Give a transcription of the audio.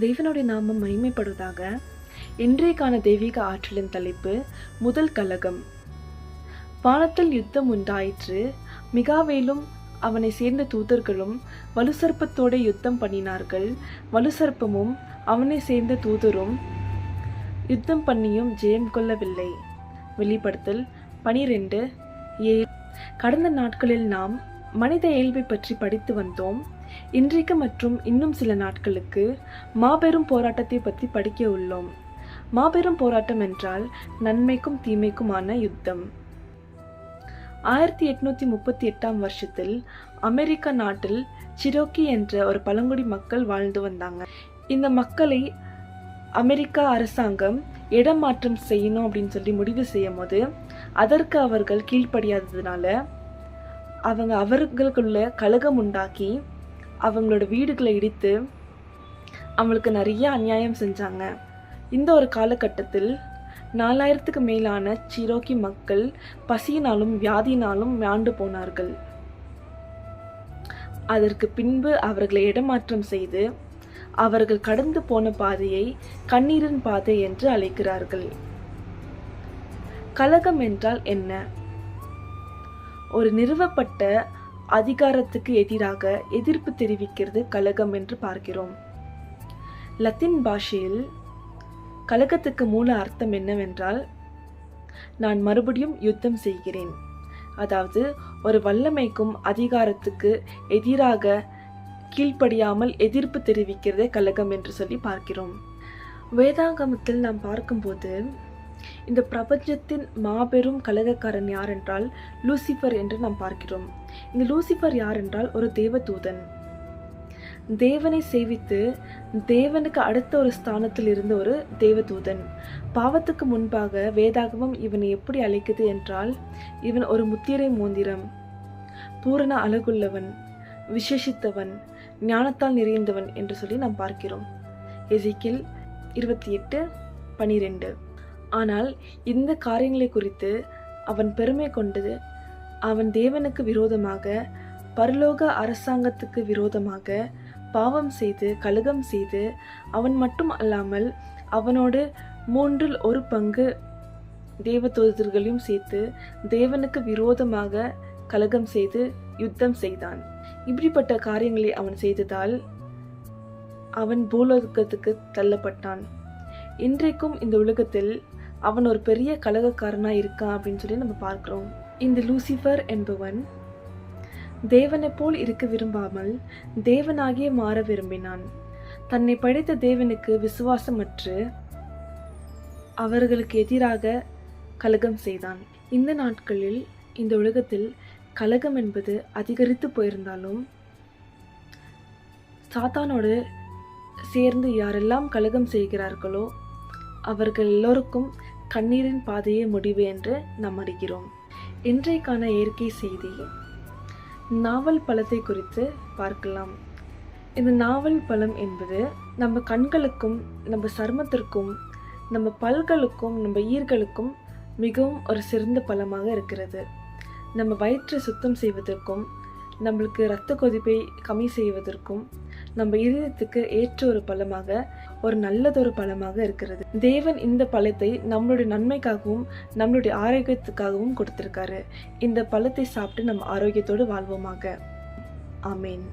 தேவனுடைய நாமம் மகிமைப்படுவதாக இன்றைக்கான தெய்வீக ஆற்றலின் தலைப்பு முதல் கலகம். வானத்தில் யுத்தம் உண்டாயிற்று. மிகாவேலும் அவனை சேர்ந்த தூதர்களும் வலுசர்ப்பத்தோட யுத்தம் பண்ணினார்கள். வலுசர்ப்பமும் அவனை சேர்ந்த தூதரும் யுத்தம் பண்ணியும் ஜெயம் கொள்ளவில்லை. வெளிப்படுத்தல் பனிரெண்டு ஏ கடந்த நாட்களில் நாம் மனித இயல்பை பற்றி படித்து வந்தோம். இன்றைக்கு மற்றும் இன்னும் சில நாட்களுக்கு மாபெரும் போராட்டத்தை பற்றி படிக்க உள்ளோம். மாபெரும் போராட்டம் என்றால் நன்மைக்கும் தீமைக்குமான யுத்தம். ஆயிரத்தி எட்நூத்தி முப்பத்தி எட்டாம் வருஷத்தில் அமெரிக்க நாட்டில் சிரோக்கி என்ற ஒரு பழங்குடி மக்கள் வாழ்ந்து வந்தாங்க. இந்த மக்களை அமெரிக்கா அரசாங்கம் இடம் மாற்றம் செய்யணும் அப்படின்னு சொல்லி முடிவு செய்யும் போது அதற்கு அவர்கள் கீழ்ப்படியாததுனால அவங்க அவர்களுக்குள்ள கழகம் உண்டாக்கி அவங்களோட வீடுகளை இடித்து அவங்களுக்கு நிறைய அநியாயம் செஞ்சாங்க. இந்த ஒரு காலகட்டத்தில் நாலாயிரத்துக்கு மேலான சிரோக்கி மக்கள் பசியினாலும் வியாதியினாலும் மாண்டு போனார்கள். அதற்கு பின்பு அவர்களை இடமாற்றம் செய்து அவர்கள் கடந்து போன பாதையை கண்ணீரின் பாதை என்று அழைக்கிறார்கள். கலகம் என்றால் என்ன? ஒரு நிறுவப்பட்ட அதிகாரத்துக்கு எதிராக எதிர்ப்பு தெரிவிக்கிறது கழகம் என்று பார்க்கிறோம். லத்தீன் பாஷையில் கழகத்துக்கு மூல அர்த்தம் என்னவென்றால் நான் மறுபடியும் யுத்தம் செய்கிறேன். அதாவது ஒரு வல்லமைக்கும் அதிகாரத்துக்கு எதிராக கீழ்ப்படியாமல் எதிர்ப்பு தெரிவிக்கிறதே கழகம் என்று சொல்லி பார்க்கிறோம். வேதாங்கமத்தில் நாம் பார்க்கும்போது இந்த பிரபஞ்சத்தின் மாபெரும் கலகக்காரன் யார் என்றால் லூசிஃபர் என்று நாம் பார்க்கிறோம். இந்த லூசிஃபர் யார் என்றால் ஒரு தேவதூதன். தேவனை சேவித்து தேவனுக்கு அடுத்த ஒரு ஸ்தானத்தில் இருந்த ஒரு தேவதூதன். பாவத்துக்கு முன்பாக வேதாகமம் இவனை எப்படி அழைக்குது என்றால் இவன் ஒரு முத்திரை மோந்திரம் பூரண அழகுள்ளவன் விசேஷித்தவன் ஞானத்தால் நிறைந்தவன் என்று சொல்லி நாம் பார்க்கிறோம். எசிக்கில் இருபத்தி எட்டு பனிரெண்டு. ஆனால் இந்த காரியங்களை குறித்து அவன் பெருமை கொண்டது. அவன் தேவனுக்கு விரோதமாக பரலோக அரசாங்கத்துக்கு விரோதமாக பாவம் செய்து கழுகம் செய்து அவன் மட்டும் அல்லாமல் அவனோடு மூன்றில் ஒரு பங்கு தேவதூதர்களையும் சேர்த்து தேவனுக்கு விரோதமாக கலகம் செய்து யுத்தம் செய்தான். இப்படிப்பட்ட காரியங்களை அவன் செய்ததால் அவன் பூலோகத்துக்கு தள்ளப்பட்டான். இன்றைக்கும் இந்த உலகத்தில் அவன் ஒரு பெரிய கழகக்காரனாக இருக்கான் அப்படின்னு சொல்லி நம்ம பார்க்குறோம். இந்த லூசிஃபர் என்பவன் தேவனை போல் இருக்க விரும்பாமல் தேவனாகிய மாற விரும்பினான். தன்னை படைத்த தேவனுக்கு விசுவாசமற்று அவர்களுக்கு எதிராக கலகம் செய்தான். இந்த நாட்களில் இந்த உலகத்தில் கலகம் என்பது அதிகரித்து போயிருந்தாலும் சாத்தானோடு சேர்ந்து யாரெல்லாம் கலகம் செய்கிறார்களோ அவர்கள் எல்லோருக்கும் கண்ணீரின் பாதையே முடிவு என்று நாம் அறிகிறோம். இன்றைக்கான இயற்கை செய்தி. நாவல் பழத்தை குறித்து பார்க்கலாம். இந்த நாவல் பழம் என்பது நம்ம கண்களுக்கும் நம்ம சருமத்திற்கும் நம்ம பல்களுக்கும் நம்ம ஈர்களுக்கும் மிகவும் ஒரு சிறந்த பழமாக இருக்கிறது. நம்ம வயிற்றை சுத்தம் செய்வதற்கும் நம்மளுக்கு இரத்த கொதிப்பை கம்மி செய்வதற்கும் நம்ம இதயத்துக்கு ஏற்ற ஒரு பழமாக ஒரு நல்லதொரு பழமாக இருக்கிறது. தேவன் இந்த பழத்தை நம்மளுடைய நன்மைக்காகவும் நம்மளுடைய ஆரோக்கியத்துக்காகவும் கொடுத்திருக்காரு. இந்த பழத்தை சாப்பிட்டு நம்ம ஆரோக்கியத்தோடு வாழ்வோமாக. ஆமேன்.